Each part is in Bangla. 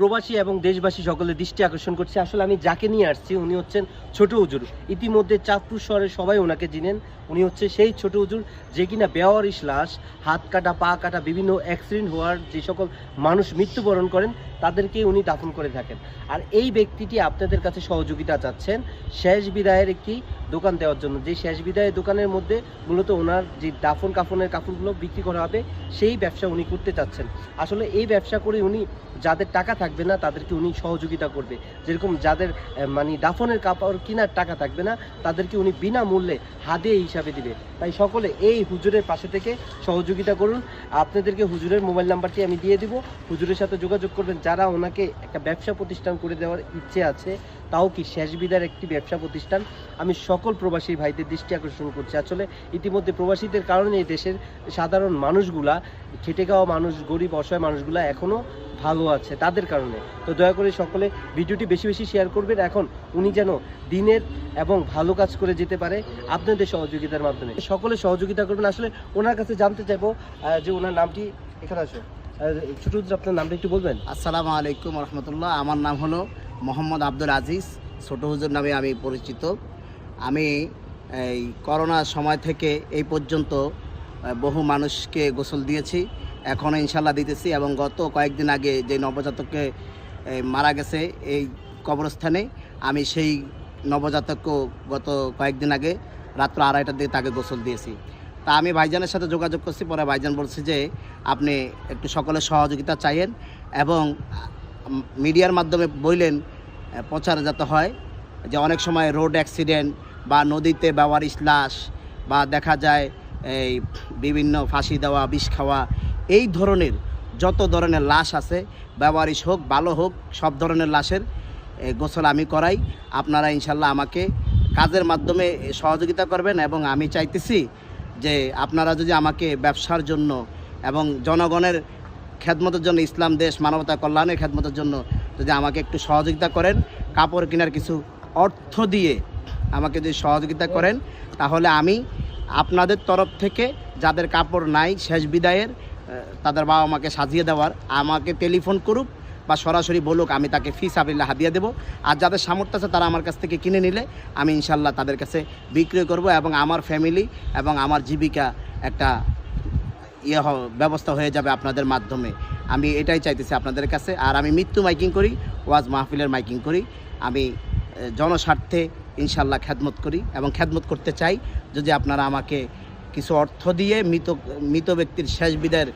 প্রবাসী এবং দেশবাসী সকলের দৃষ্টি আকর্ষণ করছে। আসলে আমি যাকে নিয়ে আসছি, উনি হচ্ছেন ছোট হুজুর। ইতিমধ্যে চাঁদপুর শহরে সবাই ওনাকে চিনেন। উনি হচ্ছে সেই ছোট হুজুর যে কিনা বেওয়ারিশ লাশ, হাত কাটা, পা কাটা, বিভিন্ন অ্যাক্সিডেন্ট হওয়ার যে সকল মানুষ মৃত্যুবরণ করেন, তাদেরকে উনি দাফন করে থাকেন। আর এই ব্যক্তিটি আপনাদের কাছে সহযোগিতা চাচ্ছেন শেষ বিদায়ের একটি দোকান দেওয়ার জন্য। যে শেষ বিদায়ের দোকানের মধ্যে মূলত ওনার যে দাফন কাফনের কাপড়গুলো বিক্রি করা হবে, সেই ব্যবসা উনি করতে চাচ্ছেন। আসলে এই ব্যবসা করে উনি যাদের টাকা থাকবে না, তাদেরকে উনি সহযোগিতা করবে। যেরকম যাদের মানে দাফনের কাপড় কেনার টাকা থাকবে না, তাদেরকে উনি বিনামূল্যে হাতে হিসাবে দিবে। তাই সকলে এই হুজুরের পাশে থেকে সহযোগিতা করুন। আপনাদেরকে হুজুরের মোবাইল নাম্বারটি আমি দিয়ে দিব। হুজুরের সাথে যোগাযোগ করবেন। যারা ওনাকে একটা ব্যবসা প্রতিষ্ঠান করে দেওয়ার ইচ্ছে আছে, তাও কি শেষ বিদার একটি ব্যবসা প্রতিষ্ঠান? আমি সকল প্রবাসী ভাইদের দৃষ্টি আকর্ষণ করছি। আসলে ইতিমধ্যে প্রবাসীদের কারণে এই দেশের সাধারণ মানুষগুলা, খেটে খাওয়া মানুষ, গরিব, অসহায় মানুষগুলা এখনও ভালো আছে, তাদের কারণে। তো দয়া করে সকলে ভিডিওটি বেশি বেশি শেয়ার করবেন। এখন উনি যেন দিনের এবং ভালো কাজ করে যেতে পারে আপনাদের সহযোগিতার মাধ্যমে। সকলে সহযোগিতা করবেন। আসলে ওনার কাছে জানতে চাইব যে ওনার নামটি এখানে আসো। ছোট আপনার নামটা একটু বলবেন। আসসালামু আলাইকুম রহমতুল্লাহ। আমার নাম হলো মোহাম্মদ আব্দুল আজিজ। ছোট হুজুর নামে আমি পরিচিত। আমি এই করোনার সময় থেকে এই পর্যন্ত বহু মানুষকে গোসল দিয়েছি। এখনও ইনশাল্লাহ দিতেছি এবং গত কয়েকদিন আগে যে নবজাতককে মারা গেছে এই কবরস্থানে, আমি সেই নবজাতককে গত কয়েকদিন আগে রাত্র আড়াইটার দিকে তাকে গোসল দিয়েছি। তা আমি ভাইজানের সাথে যোগাযোগ করছি, পরে ভাইজান বলছে যে, আপনি একটু সকলের সহযোগিতা চাইয়েন এবং মিডিয়ার মাধ্যমে বললেন প্রচার যাতে হয়, যে অনেক সময় রোড অ্যাক্সিডেন্ট বা নদীতে ব্যবহারিস লাশ বা দেখা যায় এই বিভিন্ন ফাঁসি দেওয়া, বিষ খাওয়া, এই ধরনের যত ধরনের লাশ আছে ব্যবহারিস হোক, ভালো হোক, সব ধরনের লাশের গোসল আমি করাই। আপনারা ইনশাল্লাহ আমাকে কাজের মাধ্যমে সহযোগিতা করবেন এবং আমি চাইতেছি যে আপনারা যদি আমাকে ব্যবসার জন্য এবং জনগণের খেদমতের জন্য, ইসলাম, দেশ, মানবতা, কল্যাণের খেদমতের জন্য যদি আমাকে একটু সহযোগিতা করেন, কাপড় কেনার কিছু অর্থ দিয়ে আমাকে যদি সহযোগিতা করেন, তাহলে আমি আপনাদের তরফ থেকে যাদের কাপড় নাই, শেষ বিদায়ের তাদের বাবা মাকে সাজিয়ে দেওয়ার, আমাকে টেলিফোন করুক বা সরাসরি বলুক, আমি তাকে ফি সাবিল্লা হাদিয়া দেবো। আর যাদের সামর্থ্য আছে, তারা আমার কাছ থেকে কিনে নিলে আমি ইনশাল্লাহ তাদের কাছে বিক্রয় করব এবং আমার ফ্যামিলি এবং আমার জীবিকা একটা ইয়ে ব্যবস্থা হয়ে যাবে আপনাদের মাধ্যমে। আমি এটাই চাইতেছি আপনাদের কাছে। আর আমি মৃত্যু মাইকিং করি, ওয়াজ মাহফিলের মাইকিং করি। আমি জনস্বার্থে ইনশাল্লাহ খ্যাদমত করি এবং খ্যাদমত করতে চাই যদি আপনারা আমাকে কিছু অর্থ দিয়ে মৃত মৃত ব্যক্তির শেষ বিদায়ের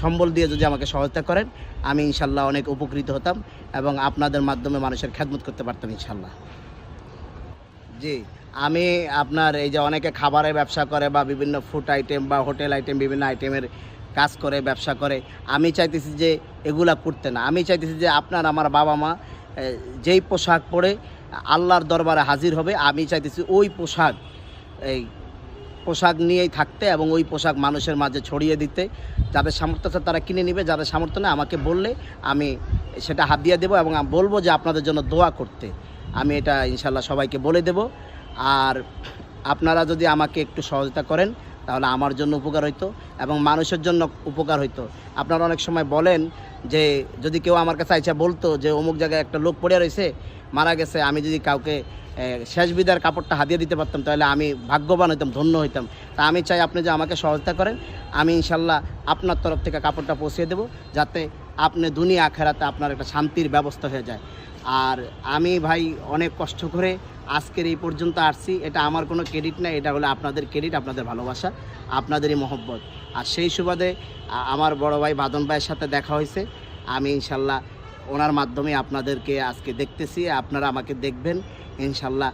সম্বল দিয়ে যদি আমাকে সহায়তা করেন, আমি ইনশাল্লাহ অনেক উপকৃত হতাম এবং আপনাদের মাধ্যমে মানুষের খ্যাদমত করতে পারতাম ইনশাল্লাহ জি, আমি আপনার এই যে অনেকে খাবারের ব্যবসা করে বা বিভিন্ন ফুড আইটেম বা হোটেল আইটেম বিভিন্ন আইটেমের কাজ করে, ব্যবসা করে, আমি চাইতেছি যে এগুলা করতে না। আমি চাইতেছি যে আপনার, আমার বাবা মা যেই পোশাক পরে আল্লাহর দরবারে হাজির হবে। আমি চাইতেছি ওই পোশাক, এই পোশাক নিয়েই থাকতে এবং ওই পোশাক মানুষের মাঝে ছড়িয়ে দিতে। যাদের সামর্থ্য আছে তারা কিনে নেবে, যাদের সামর্থ্য নেই আমাকে বললে আমি সেটা হাত দিয়ে দেবো এবং বলব যে আপনাদের জন্য দোয়া করতে। আমি এটা ইনশাল্লাহ সবাইকে বলে দেব। আর আপনারা যদি আমাকে একটু সহযোগিতা করেন, তাহলে আমার জন্য উপকার হইতো এবং মানুষের জন্য উপকার হইতো। আপনারা অনেক সময় বলেন যে যদি কেউ আমার কাছে আইসা বলতো যে অমুক জায়গায় একটা লোক পড়ে রয়েছে, মারা গেছে, আমি যদি কাউকে শেষ বিদার কাপড়টা হাতিয়ে দিতে পারতাম, তাহলে আমি ভাগ্যবান হইতাম, ধন্য হইতাম। তা আমি চাই আপনি যে আমাকে সহযোগিতা করেন, আমি ইনশাল্লাহ আপনার তরফ থেকে কাপড়টা পৌঁছে দেবো, যাতে আপনি দুনিয়া আখেরাতে আপনার একটা শান্তির ব্যবস্থা হয়ে যায়। আর আমি ভাই অনেক কষ্ট করে আজকের এই পর্যন্ত আসছি। এটা আমার কোনো ক্রেডিট না এটা হলো আপনাদের ক্রেডিট আপনাদের ভালোবাসা, আপনাদেরই মহব্বত। আর সেই সুবাদে আমার বড় ভাই বাদন ভাইয়ের সাথে দেখা হয়েছে। আমি ইনশাল্লাহ ওনার মাধ্যমে আপনাদেরকে আজকে দেখতেছি, আপনারা আমাকে দেখবেন। ইনশাল্লাহ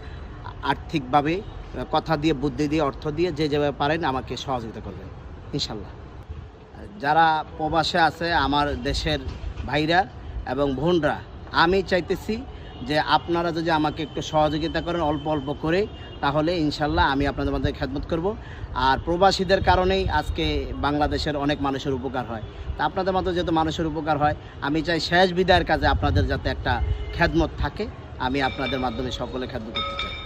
আর্থিকভাবে কথা দিয়ে, বুদ্ধি দিয়ে, অর্থ দিয়ে যে যেভাবে পারেন আমাকে সহযোগিতা করবেন, ইনশাল্লাহ। যারা প্রবাসে আছে, আমার দেশের ভাইরা এবং বোনরা, আমি চাইতেছি যে আপনারা যদি আমাকে একটু সহযোগিতা করেন অল্প অল্প করে, তাহলে ইনশাল্লাহ আমি আপনাদের মধ্যে খেদমত করব। আর প্রবাসীদের কারণেই আজকে বাংলাদেশের অনেক মানুষের উপকার হয়। তা আপনাদের মতো যেহেতু মানুষের উপকার হয়, আমি চাই শেষ বিদায়ের কাজে আপনাদের যাতে একটা খেদমত থাকে। আমি আপনাদের মাধ্যমে সকলে খেদমত করতে চাই।